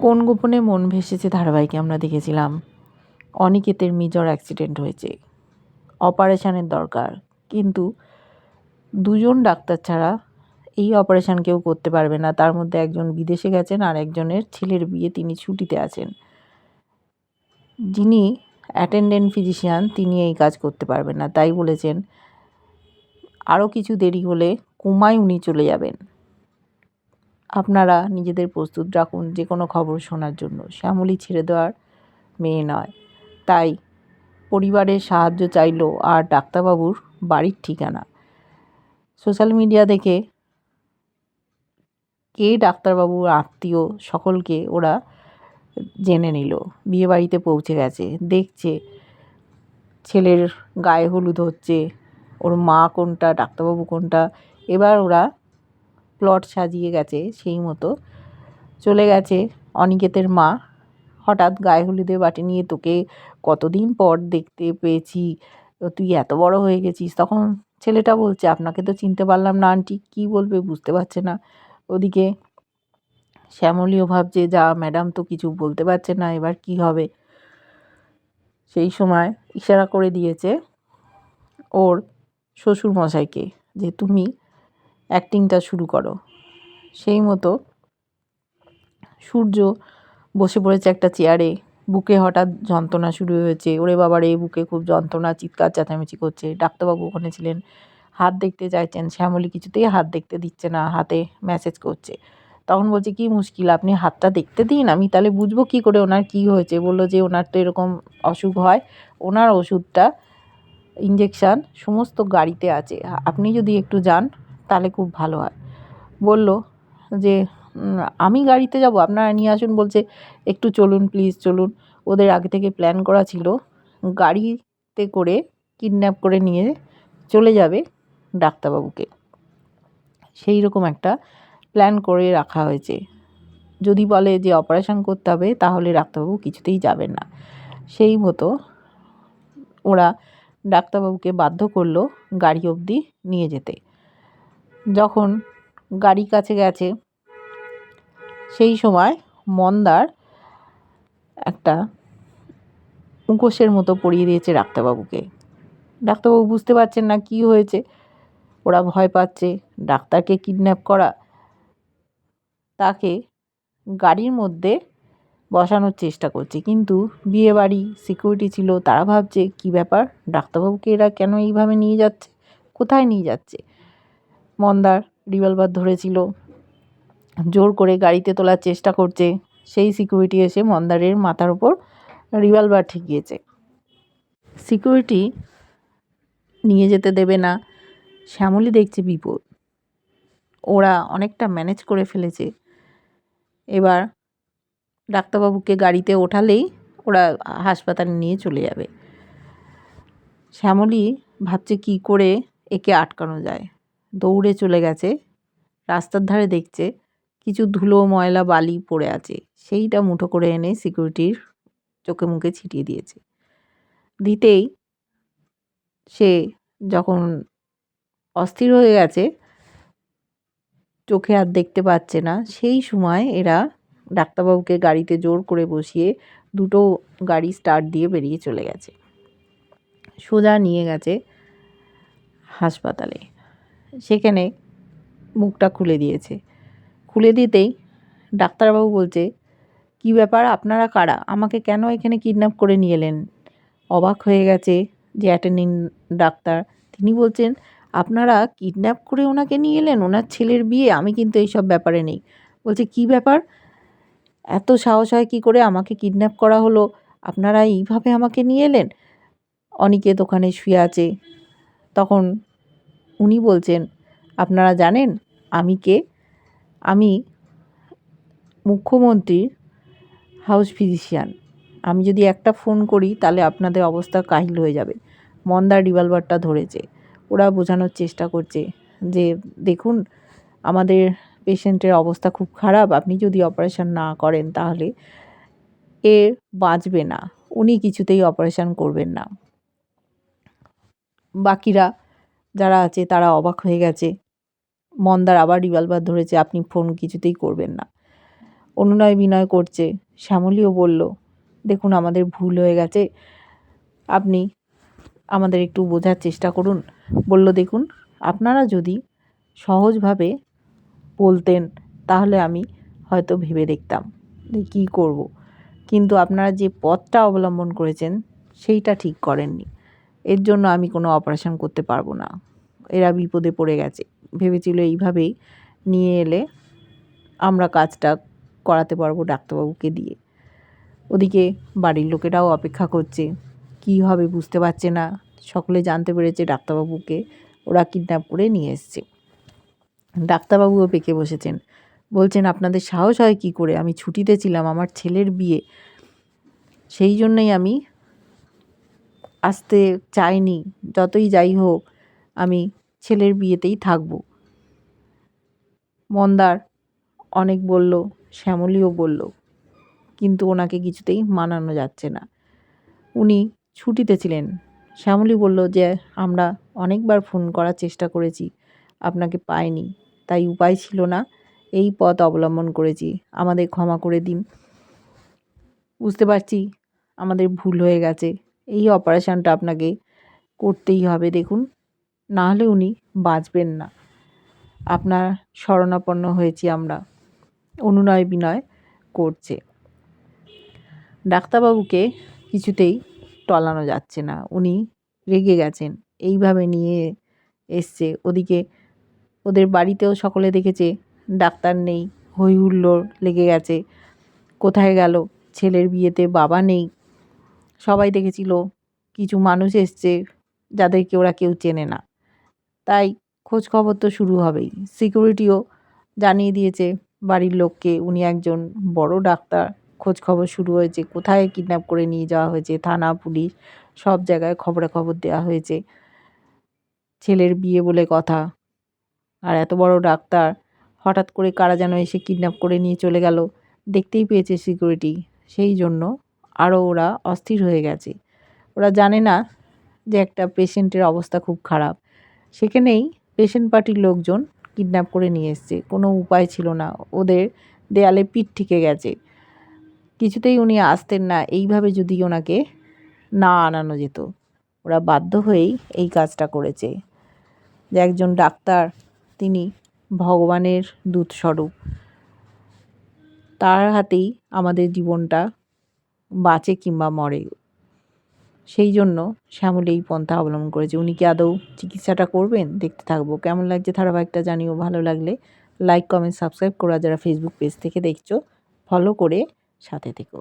কোন গোপনে মন ভেসেছে ধারাবাহিকে আমরা দেখেছিলাম? অনিকেতের মেজর অ্যাক্সিডেন্ট হয়েছে। অপারেশানের দরকার। কিন্তু দুজন ডাক্তার ছাড়া এই অপারেশান কেউ করতে পারবে না। তার মধ্যে একজন বিদেশে গেছেন আর একজনের ছেলের বিয়ে তিনি ছুটিতে আছেন। যিনি অ্যাটেন্ডেন্ট ফিজিশিয়ান তিনি এই কাজ করতে পারবেন না। তাই বলেছেন আরও কিছু দেরি হলে কোমায় উনি চলে যাবেন। আপনারা নিজেদের প্রস্তুত রাখুন যে কোনো খবর শোনার জন্য। শ্যামলী ছেড়ে দেওয়ার মেয়ে নয়। তাই পরিবারের সাহায্য চাইলো আর ডাক্তারবাবুর বাড়ির ঠিকানা। সোশ্যাল মিডিয়া দেখে কে ডাক্তারবাবুর আত্মীয় সকলকে ওরা জেনে নিল। বিয়েবাড়িতে পৌঁছে গেছে। দেখছে ছেলের গায়ে হলুদ হচ্ছে, ওর মা কোনটা, ডাক্তারবাবু কোনটা, এবার ওরা প্লট সাজিয়ে গেছে সেই মতো। চলে গেছে অনিকেতের মা। হঠাৎ গায়ে হলুদের বাটি নিয়ে তোকে কতদিন পর দেখতে পেয়েছি, তুই এত বড় হয়ে গেছিস। তখন ছেলেটা বলছে, আপনাকে তো চিনতে পারলাম না আন্টি, কী বলবে বুঝতে পারছে না। ওদিকে, শ্যামলীও ভাবছে, যা, ম্যাডাম তো কিছু বলতে পারছে না, এবার কি হবে? সেই সময় ইশারা করে দিয়েছে ওর শ্বশুর মশাইকে যে, তুমি অ্যাক্টিংটা শুরু করো। সেই মতো সূর্য বসে পড়েছে একটা চেয়ারে বুকে হঠাৎ যন্ত্রণা শুরু হয়েছে। ওরে বাবার এই বুকে খুব যন্ত্রণা, চিৎকার, চেঁচামেচি করছে। ডাক্তারবাবু ওখানে ছিলেন। হাত দেখতে চাইছেন। শ্যামলী কিছুতেই হাত দেখতে দিচ্ছে না, হাতে মেসেজ করছে। তখন বলছে, কি মুশকিল, আপনি হাতটা দেখতে দিন, আমি তাহলে বুঝব কী করে ওনার কী হয়েছে? বলল যে, ওনার তো এরকম অসুখ হয়। ওনার ওষুধটা ইঞ্জেকশান সমস্ত গাড়িতে আছে। আপনি যদি একটু যান তাহলে খুব ভালো হয়। বলল যে আমি গাড়িতে যাব, আপনারা নিয়ে আসুন। বলছে, একটু চলুন প্লিজ চলুন। ওদের আগে থেকে প্ল্যান করা ছিল, গাড়িতে করে কিডন্যাপ করে নিয়ে চলে যাবে ডাক্তারবাবুকে। সেই রকম একটা প্ল্যান করে রাখা হয়েছে। যদি বলে যে অপারেশন করতে হবে, তাহলে ডাক্তারবাবু কিছুতেই যাবেন না। সেই মতো ওরা ডাক্তারবাবুকে বাধ্য করল গাড়ি অবধি নিয়ে যেতে। যখন গাড়ি কাছে গেছে, সেই সময় মন্দার একটা মুখোশের মতো পরিয়ে দিয়েছে ডাক্তারবাবুকে। ডাক্তারবাবু বুঝতে পারছেন না কি হয়েছে। ওরা ভয় পাচ্ছে। ডাক্তারকে কিডন্যাপ করা। তাকে গাড়ির মধ্যে বসানোর চেষ্টা করছে। কিন্তু বিয়েবাড়ি, সিকিউরিটি ছিল, তারা ভাবছে, কি ব্যাপার? ডাক্তারবাবুকে এরা কেন এইভাবে নিয়ে যাচ্ছে? কোথায় নিয়ে যাচ্ছে? মন্দার রিভলভার ধরেছিল। জোর করে গাড়িতে তোলার চেষ্টা করছে। সেই সিকিউরিটি এসে মন্দারের মাথার ওপর রিভলভার ঠেকিয়েছে। সিকিউরিটি নিয়ে যেতে দেবে না। শ্যামলী দেখছে বিপদ। ওরা অনেকটা ম্যানেজ করে ফেলেছে। এবার ডাক্তারবাবুকে গাড়িতে ওঠালেই ওরা হাসপাতালে নিয়ে চলে যাবে। শ্যামলী ভাবছে কি করে একে আটকানো যায়। দৌড়ে চলে গেছে। রাস্তার ধারে দেখছে কিছু ধুলো, ময়লা, বালি পড়ে আছে। সেইটা মুঠো করে এনে সিকিউরিটির চোখে মুখে ছিটিয়ে দিয়েছে। দিতেই সে যখন অস্থির হয়ে গেছে, চোখে আর দেখতে পাচ্ছে না, সেই সময় এরা ডাক্তারবাবুকে গাড়িতে জোর করে বসিয়ে দুটো গাড়ি স্টার্ট দিয়ে বেরিয়ে চলে গেছে। সোজা নিয়ে গেছে হাসপাতালে। সেখানে মুখটা খুলে দিয়েছে। খুলে দিতেই ডাক্তারবাবু বলছে, কী ব্যাপার? আপনারা কারা? আমাকে কেন এখানে কিডন্যাপ করে নিয়ে এলেন? অবাক হয়ে গেছে যে অ্যাটেন্ডিং ডাক্তার। তিনি বলছেন, আপনারা কিডন্যাপ করে ওনাকে নিয়ে এলেন? ওনার ছেলের বিয়ে? আমি কিন্তু এইসব ব্যাপারে নেই। বলছে, কি ব্যাপার? এত সাহস হয় কী করে আমাকে কিডন্যাপ করা হলো? আপনারা এইভাবে আমাকে নিয়ে এলেন? অনিকেত ওখানে শুয়ে আছে। তখন উনি বলছেন, আপনারা জানেন আমি কে? আমি মুখ্যমন্ত্রীর হাউস ফিজিশিয়ান আমি যদি একটা ফোন করি, তাহলে আপনাদের অবস্থা কাহিল হয়ে যাবে। মন্দার রিভলভারটা ধরেছে। ওরা বোঝানোর চেষ্টা করছে যে, দেখুন, আমাদের পেশেন্টের অবস্থা খুব খারাপ। আপনি যদি অপারেশন না করেন, তাহলে এ বাঁচবে না। উনি কিছুতেই অপারেশন করবেন না। বাকিরা যারা আছে তারা অবাক হয়ে গেছে। মন্দার আবার রিভলভার ধরেছে, আপনি ফোন কিছুতেই করবেন না। অনুনয় বিনয় করছে। শ্যামলীও বলল, দেখুন, আমাদের ভুল হয়ে গেছে। আপনি আমাদের একটু বোঝার চেষ্টা করুন। বলল, দেখুন, আপনারা যদি সহজভাবে বলতেন, তাহলে আমি হয়তো ভেবে দেখতাম যে কী করব। কিন্তু আপনারা যে পথটা অবলম্বন করেছেন, সেইটা ঠিক করেননি। এর জন্য আমি কোনো অপারেশন করতে পারব না। এরা বিপদে পড়ে গেছে। ভেবেছিল এইভাবেই নিয়ে এলে আমরা কাজটা করাতে পারব ডাক্তারবাবুকে দিয়ে। ওদিকে বাড়ির লোকেরাও অপেক্ষা করছে। কী হবে বুঝতে পারছে না। সকলে জানতে পেরেছে ডাক্তারবাবুকে। ওরা কিডন্যাপ করে নিয়ে এসছে। ডাক্তারবাবুও পেকে বসেছেন। বলছেন, আপনাদের সাহস হয় কী করে? আমি ছুটিতে ছিলাম, আমার ছেলের বিয়ে। সেই জন্যই আমি আসতে চাইনি, যতই যাই হোক, আমি ছেলের বিয়েতেই থাকব। মন্দার অনেক বলল, শ্যামলীও বলল, কিন্তু ওনাকে কিছুতেই মানানো যাচ্ছে না। উনি ছুটিতে ছিলেন। শ্যামলী বলল যে, আমরা অনেকবার ফোন করার চেষ্টা করেছি, আপনাকে পাইনি। তাই উপায় ছিল না, এই পথ অবলম্বন করেছি। আমাদের ক্ষমা করে দিন। বুঝতে পারছি, আমাদের ভুল হয়ে গেছে। এই অপারেশানটা আপনাকে করতেই হবে, দেখুন। না হলে উনি বাঁচবেন না। আপনার শরণাপন্ন হয়েছি আমরা। অনুনয় বিনয় করছে। ডাক্তারবাবুকে কিছুতেই টলানো যাচ্ছে না। উনি রেগে গেছেন। এইভাবে নিয়ে এসছে। ওদিকে ওদের বাড়িতেও সকলে দেখেছে, ডাক্তার নেই হই হুল্লোড় লেগে গেছে। কোথায় গেল? ছেলের বিয়েতে বাবা নেই। সবাই দেখেছিল কিছু মানুষ এসছে যাদেরকে ওরা কেউ চেনে না। তাই খোঁজ খবর তো শুরু হবেই। সিকিউরিটিও জানিয়ে দিয়েছে বাড়ির লোককে, উনি একজন বড় ডাক্তার। খোঁজ খবর শুরু হয়েছে, কোথায় কিডন্যাপ করে নিয়ে যাওয়া হয়েছে, থানা, পুলিশ, সব জায়গায় খবরাখবর দেওয়া হয়েছে। ছেলের বিয়ে বলে কথা। আর এত বড় ডাক্তার, হঠাৎ করে কারা যেন এসে কিডন্যাপ করে নিয়ে চলে গেল। দেখতেই পেয়েছে সিকিউরিটি সেই জন্য আরও ওরা অস্থির হয়ে গেছে। ওরা জানে না যে একটা পেশেন্টের অবস্থা খুব খারাপ। সেখানেই পেশেন্ট পার্টির লোকজন কিডন্যাপ করে নিয়ে এসছে। কোনো উপায় ছিল না। ওদের দেয়ালে পিঠ ঠেকে গেছে। কিছুতেই উনি আসতেন না। এইভাবে যদি ওনাকে না আনানো যেত, ওরা বাধ্য হয়েই এই কাজটা করেছে। যে একজন ডাক্তার, তিনি ভগবানের দূতস্বরূপ। তার হাতেই আমাদের জীবনটা বাঁচে কিংবা মরে। সেই জন্য শ্যামল এই পন্থা অবলম্বন করেছে। উনি কি আদৌ চিকিৎসাটা করবেন? দেখতে থাকব। কেমন লাগছে ধারাবাহিকটা জানিও ভালো লাগলে। লাইক, কমেন্ট, সাবস্ক্রাইব করা। যারা ফেসবুক পেজ থেকে দেখছ ফলো করে সাথে থেকো।